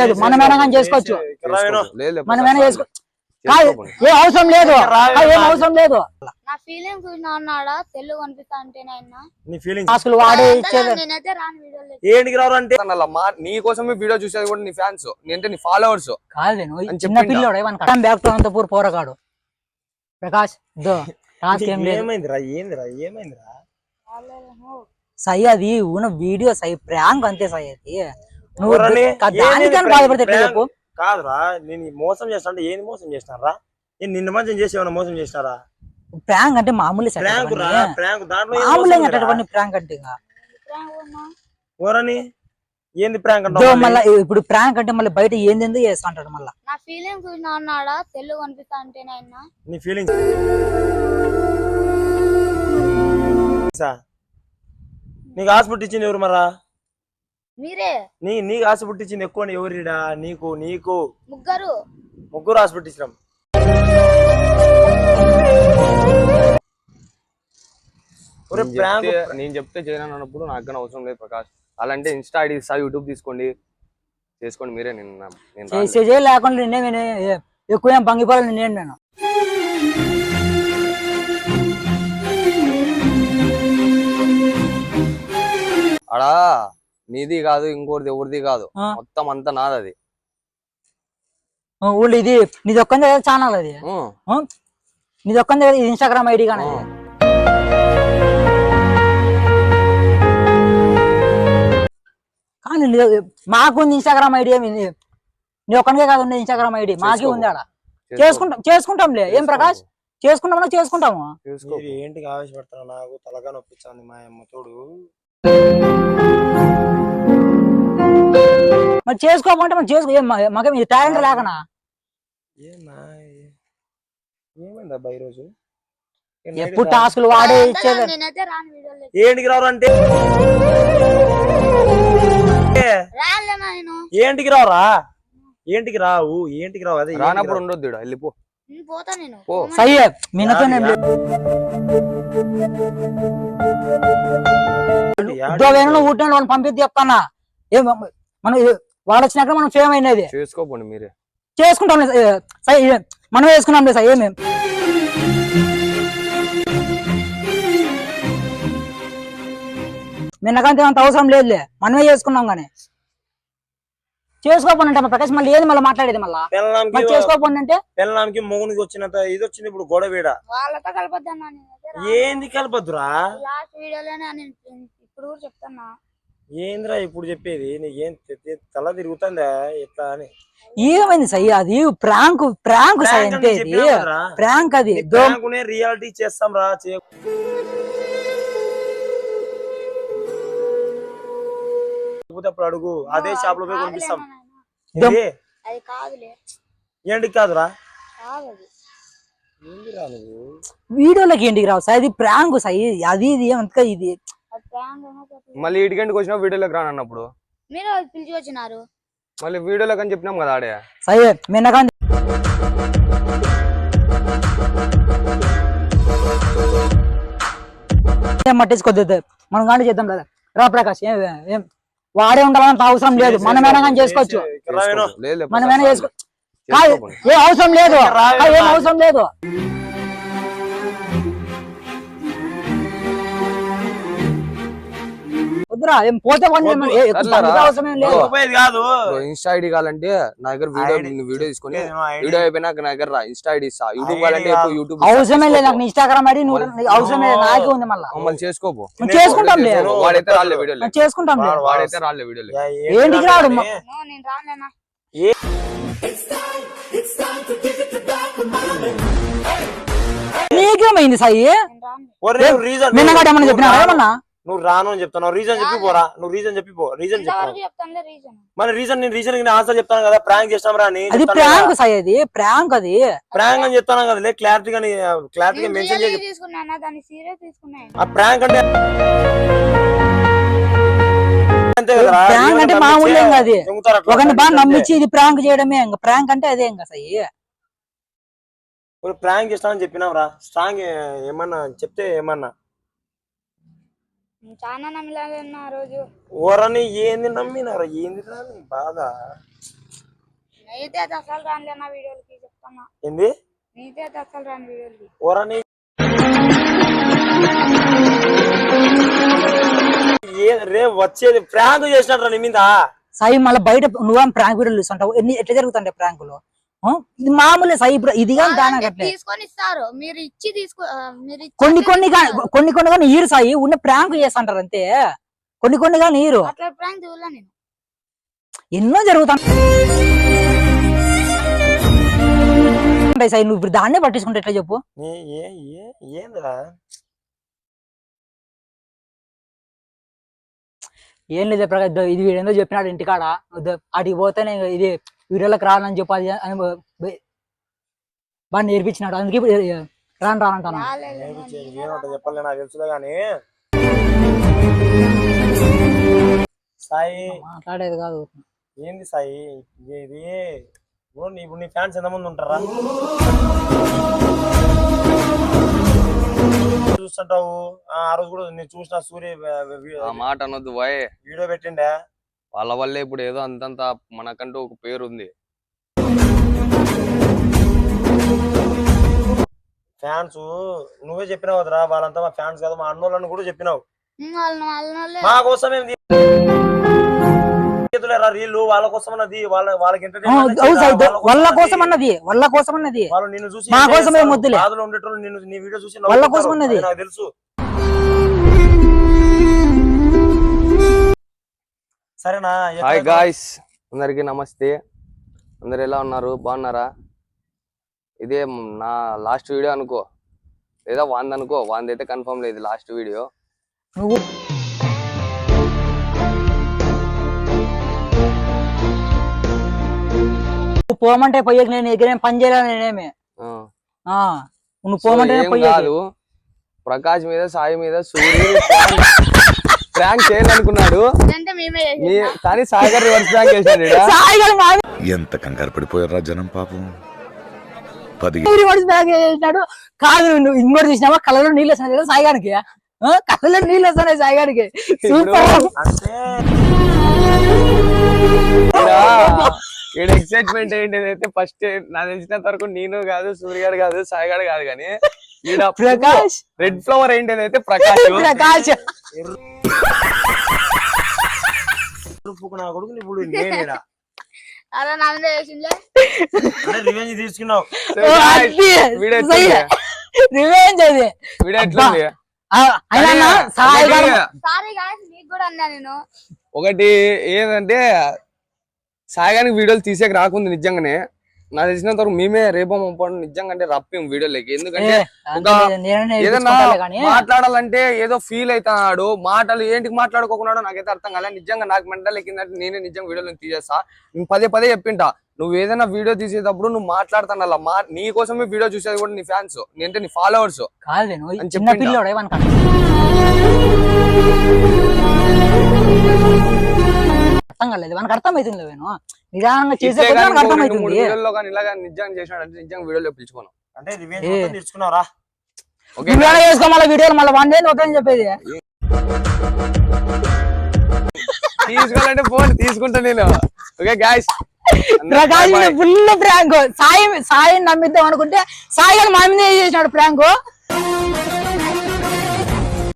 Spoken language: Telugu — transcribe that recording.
లేదు మనమైనా కానీ చేసుకోవచ్చు. లేదు లేదు, మనమైనా చేసుకో. ఏం అవసరం లేదు. ఏం అవసరం లేదు. నా ఫీలింగ్స్ చూసినా అన్నాడా? తెలుగు కనిపిస్తా అంటేనే అయినా నీ ఫీలింగ్స్ అసలు వాడే ఇచ్చేది నేనైతే రాని వీడియోలో ఏంటికి రారు అంటే? అలా మా నీ కోసమే వీడియో చూసేది కూడా నీ ఫ్యాన్స్ అంటే నీ ఫాలోవర్స్ కాదు చిన్న బ్యాక్ టు అనంతపూర్ పోరగాడు. ప్రకాష్ దో టాస్క్ ఏం లేదు. ఏమైందిరా ఏందిరా ఏమైందిరా? సై అది ఉన్న వీడియో సై ప్రాంక్ అంతే సై అది నువ్వు దానికని? బాధపడితే? చెప్పు? కాదురా నేను మోసం చేస్తా అంటే ఏంది మోసం చేసినారా? నేను నిన్న మంచి చేసి ఏమైనా మోసం చేసినారా? ప్రాంక్ అంటే మామూలు ప్రాంక్ రా. ప్రాంక్ దాంట్లో మామూలు ప్రాంక్ అంటే ఇంకా. ఎవరని? ఏంది ప్రాంక్ దో అంటావు మళ్ళా ఇప్పుడు ప్రాంక్ అంటే మళ్ళీ బయట ఏంది ఏందో చేస్తా అంటాడు మళ్ళా. నా ఫీలింగ్స్ చూసినా అన్నాడా? తెలుగు కనిపిస్తా అంటేనే అయినా నీ ఫీలింగ్స్ నీకు ఆశ పుట్టించింది ఎవరు మరా? మీరే? నీ నీకు ఆశ పుట్టించింది ఎక్కువ ఎవరిడా? నీకు నీకు. ముగ్గురు. ముగ్గురు ఆశ పుట్టించినాం. ఒరే నేను ప్రాంక్. చెప్తే- నేను చెప్తే చేయను అన్నప్పుడు నాకు కానీ అవసరం లేదు ప్రకాష్. అలాంటే ఇన్స్టా ఐడి ఇస్తా యూట్యూబ్ తీసుకోండి. చేసుకోండి మీరే నేను నా- నేను రాను. చేసే చేయ లేకుండా నిన్నే నేను ఏ- ఎక్కువ ఏం పంగిపోవాలి నేను నేను. అడా నీది కాదు ఇంకోటిది ఎవరిది కాదు ఆ. మొత్తం అంతా నాది అది ఊళ్ళో ఇది నీది ఒక్కందే ఛానల్ అది ఉం. ఆ? నీది ఒక్కందే ఇది ఇన్స్టాగ్రామ్ ఐడి కానీ ఉం. కానీ మాకు ఉంది ఇన్స్టాగ్రామ్ ఐడి ఏమి నీ- నీ ఒక్కనికే కాదు ఉంది ఇన్స్టాగ్రామ్ ఐడి మాకే చేసుకో. ఉంది ఆడ చేసుకో. చేసుకుంటాం చేసుకుంటాంలే ఏం ప్రకాష్ చేసుకుంటామన్నా చేసుకుంటాము చేసుకో. మీరు ఏంటికి ఆవేశపడతాను నాకు తలగా నొప్పించాంది మా అమ్మ తోడు చేసుకోమంటే మనం చేసుకో ఏం మా- మాకేం టాలెంట్ లేకనా? ఏమైంది అబ్బా ఈరోజు? ఎప్పుడు టాస్కులు వాడే ఇచ్చేది? నేనైతే రాని వీడియోలో ఏంటికి రారు అంటే? రాలేనా నేను. ఏంటికి రావురా? ఏంటికి రావు? ఏంటికి రావు? అదే ఏంటికి రానప్పుడు రావు? ఉండొద్దు ఈడ, వెళ్ళిపో నేను పోతా నేను. పో. ఉద్యోగం ఊటిన వాళ్ళని పంపిద్ది చెప్తానా? ఏం మనం ఇది- వాడు వచ్చినాక మనం ఫేమ్ అయినది. చేసుకోపోండి మీరే. చేసుకుంటాం మనం వేసుకున్నాం లేదు సై ఏమి? మిన్నకంటే అంత అవసరం లేదులే మనమే చేసుకున్నాం కానీ. చేసుకోపోనంటే ప్రకాశ్ మళ్ళీ ఏది మళ్ళీ మాట్లాడేది మళ్ళా? చేసుకోపోనంటే పెళ్ళాంకి మొగునికి వచ్చినంత ఇది వచ్చింది ఇప్పుడు గొడవ వాళ్ళతో కలపద్దన్నా నేనైతే ఏంది కలపద్దురా? లాస్ట్ వీడియోలోనే నేను ఇప్పుడు కూడా చెప్తున్నా. ఏందిరా ఇప్పుడు చెప్పేది? నీకేం తల తిరుగుతుందా? ఎట్లా అని. ఏమైంది సై అది? ప్రాంక్ ప్రాంక్ సై కదరా? ప్రాంక్ అది. రియాలిటీ చేస్తాం రా అప్పుడు అడుగు. అదే షాప్లో పోయి కొనిపిస్తాం? అది ఏంటికి కాదురా? కాదు అది ఏందిరా నువ్వు? వీడియోలోకి ఏంటికి రావు సార్ ఇది ప్రాంక్ సై అది ఇది అంతా ఇది. మళ్ళీ ఇటుకంటికి వచ్చినా వీడియోలోకి రాను అన్నప్పుడు మీరు పిలిచి వచ్చినారు. మళ్ళీ వీడియోలోకి అని చెప్పినాం కదా ఆడే. సై మిన్నకాంతి ఏం పట్టించుకోద్దు. మనం కానీ చేద్దాం లేదా రా ప్రకాష్ ఏం ఏం? వాడే ఉండాలంత అవసరం లేదు. మనమైనా కానీ చేసుకోవచ్చు. మనమైనా చేసుకో కాదు. ఏం అవసరం లేదు. కాదు, ఏం అవసరం లేదు. ఇన్స్టా ఐడి కావాలంటే నా దగ్గర వీడియో వీడియో తీసుకొని. వీడియో అయిపోయినాక నా దగ్గర రా ఇన్స్టా ఐడి ఇస్తా. యూట్యూబ్ కావాలంటే. యూట్యూబ్ అవసరమే లేదు నాకు ఇన్స్టాగ్రామ్ ఐడి అవసరమే లేదు, నాకే ఉంది మళ్ళా. మమ్మల్ని చేసుకోపో. చేసుకుంటాం వాడైతే రాలే వీడియోలో. మనం చేసుకుంటాం వాడైతే రాలే వీడియోలో. యా, ఏంటికి రాడు? నేను రాలేనా? నీకేమైంది సాయి? నేను రాను. ఒరే, నువ్వు reason- నిన్నగాడు ఏమన్నా నువ్వు చెప్పినా రాను- ఏమన్నా? నువ్వు రాను అని చెప్తాను రీజన్ చెప్పి పోరా. నువ్వు రీజన్ చెప్పి పో. రీజన్ చెప్పు. చెప్తాను రీజన్ మన రీజన్ నేను రీజన్ ఆన్సర్ చెప్తాను కదా. ప్రాంక్ చేస్తాం రా అని అది ప్రాంక్ సాయి అది. ప్రాంక్ అది. ప్రాంక్ అని చెప్తాను కదా క్లారిటీగా క్లారిటీగా నేను మెన్షన్ చేసి తీసుకున్నానా దాన్ని సీరియస్ తీసుకున్నాను ఆ ప్రాంక్ అంటే ప్రాంక్ అంటే మామూలు అట్లా. ఒకరిని బాగా నమ్మించి ఇది ప్రాంక్ చేయడమే ఇంకా. ప్రాంక్ అంటే అదే ఇంకా సాయి. ఒరే, ప్రాంక్ చేస్తానని చెప్పినాం రా. స్ట్రాంగ్ ఏమన్నా చెప్తే ఏమన్నా. నేను చాలా నమ్మలేదన్న ఆ రోజు. ఓరని ఏంది నమ్మినారా? ఏంది రా నీ బాధ? నీతే అయితే అసలు రానులే నా వీడియోలకి చెప్తున్నా. ఏంది? నీతే అయితే అసలు రాని వీడియోలకి. ఓరని ఏ రే వచ్చేది ప్రాంక్ చేసినట్రా నీ మీద? సాయి మళ్ళీ బయట నువ్వేం ప్రాంక్ వీడియోలు చూస్తుంటావు? ఎన్ని ఎట్లా జరుగుతుంటాయి ప్రాంకులు? ఇది మామూలే సాయి ఇప్పుడు ఇది కానీ దానా తీసుకొని ఇస్తారు. మీరు ఇచ్చి తీసుకో కొన్ని కొన్ని. కొన్ని కొన్ని కానీ ఈరు సాయి ఉన్న ప్రాంక్ చేస్తుంటారు అంతే. కొన్ని కొన్ని కానీ ఈరు అట్లా ప్రాంక్ చూడలే నేను. ఎన్నో జరుగుతాయి సాయి నువ్వు ఇప్పుడు దాన్నే పట్టించుకుంటే ఎట్లా చెప్పు? ఏ ఏ ఏందిరా? ఏం లేదు ప్రకాష్ ఇదో వీడేందో చెప్పినాడు ఇంటికాడ. ఆడికి పోతేనే ఇది వీడియోలోకి రానని చెప్పి అది అని బాగా నేర్పించినాడు. అందుకే ఇప్పుడు రాను రానంటాను చెప్పలే నాకు తెలుసులే కానీ సాయి మాట్లాడేది కాదు. ఏంది సాయి? ఇది ఇప్పుడు నీ- ఫ్యాన్స్ ఎంతమంది ఉంటారా? చూస్తుంటావు. ఆ ఆ రోజు కూడా నేను చూసిన సూర్య మాట అనొద్దు వీడియో పెట్టిండే? వాళ్ళ వల్లే ఇప్పుడు ఏదో అంతంత మనకంటూ ఒక పేరు ఉంది ఫ్యాన్స్ నువ్వే చెప్పినావు కదరా వాళ్ళంతా మా ఫ్యాన్స్ కదా మా అన్నోళ్ళని కూడా చెప్పినావు మా కోసం ఏం రీళ్ళు వాళ్ళ కోసం అన్నది వాళ్ళ వాళ్ళకి వాళ్ళ కోసం అన్నది. అన్నది వాళ్ళ కోసం అన్నది వాళ్ళు నిన్ను చూసి మా కోసం ఏం? వద్దులే. నిన్ను నీ వీడియో చూసి వాళ్ళ. కోసం ఉన్నది. అది నాకు తెలుసు సరేనా? హాయ్ గాయ్స్ అందరికీ నమస్తే. అందరు ఎలా ఉన్నారు? బాగున్నారా? ఇదే నా లాస్ట్ వీడియో అనుకో. లేదా వాంది అనుకో. వాంది అయితే కన్ఫర్మ్ లేదు లాస్ట్ వీడియో నువ్వు పోమంటే పోయేకి నేను ఎగిరేం పని చేయలే నేనేమి. నువ్వు పోమంటే కాదు. ప్రకాష్ మీద సాయి మీద సూర్యుడు ప్రాంక్ చేయాలనుకున్నాడు. నీ. కానీ సాయి గారు రివర్స్ ప్రాంక్ చేశాడు ఎంత కంగారు పడిపోయారా జనం పాపం. వాడి బ్యాగ్ చేసినాడు కాదు నువ్వు ఇంకోటి చూసినావా? కళ్ళలో నీళ్ళు వస్తున్నాయి కదా సాయి గారికి ఆ, కళ్ళలో నీళ్ళు వస్తున్నాయి సాయి గారికి సూపర్ ఎక్సైట్మెంట్ ఏంటిదైతే ఫస్ట్ నాకు తెలిసినంత వరకు నేను కాదు సూర్య గారు కాదు సాయి గారు కాదు కానీ ప్రకాష్. రెడ్ ఫ్లవర్ ఏంటిదైతే ప్రకాష్. ప్రకాష్. నా కొడుకు ఇప్పుడు నేనేడా అలా రివెంజ్ తీసుకున్నావు? రివెంజ్ అది. ఒకటి ఏంటంటే సాయిగానికి వీడియోలు తీసేకి రాకుంది నిజంగానే. నాకు తెలిసినంత వరకు మేమే రేపో పంపడం నిజంగా అంటే రప్పిం వీడియోలకి ఎందుకంటే ఒక నేనే ఏదన్నా మాట్లాడాలంటే ఏదో ఫీల్ అవుతున్నాడు మాటలు ఏంటికి మాట్లాడుకోకున్నాడో నాకైతే అర్థం కాలే. నిజంగా నాకు మెంటల్ ఎక్కిందంటే నేనే నిజంగా వీడియోలు తీసేస్తా. నేను పదే పదే చెప్పింటా నువ్వు ఏదైనా వీడియో తీసేటప్పుడు నువ్వు మాట్లాడుతున్నా మా నీ కోసమే వీడియో చూసేది కూడా నీ ఫ్యాన్స్ నీ అంటే నీ ఫాలోవర్స్ నువ్వు అని అర్థం కాలేదు మనకు అర్థం అవుతుంది వేణు. నిదానంగా చేసే కొద్దీ మనకు అర్థం అవుతుంది వీడియోలో కానీ ఇలాగా నిజంగా చేసినాడు అంటే నిజంగా వీడియోలో పిలుచుకోను. అంటే రివెంజ్. మొత్తం ఓకే. ఎలా చేసుకో మళ్ళీ వీడియోలు మళ్ళీ వన్ డే ఒకటే చెప్పేది. తీసుకోవాలంటే ఫోన్ తీసుకుంటా నేను. Okay guys Prakash full prank Sai Sai నమ్మిద్దాం అనుకుంటే సాయి గారు మా మీద చేసినాడు ప్రాంక్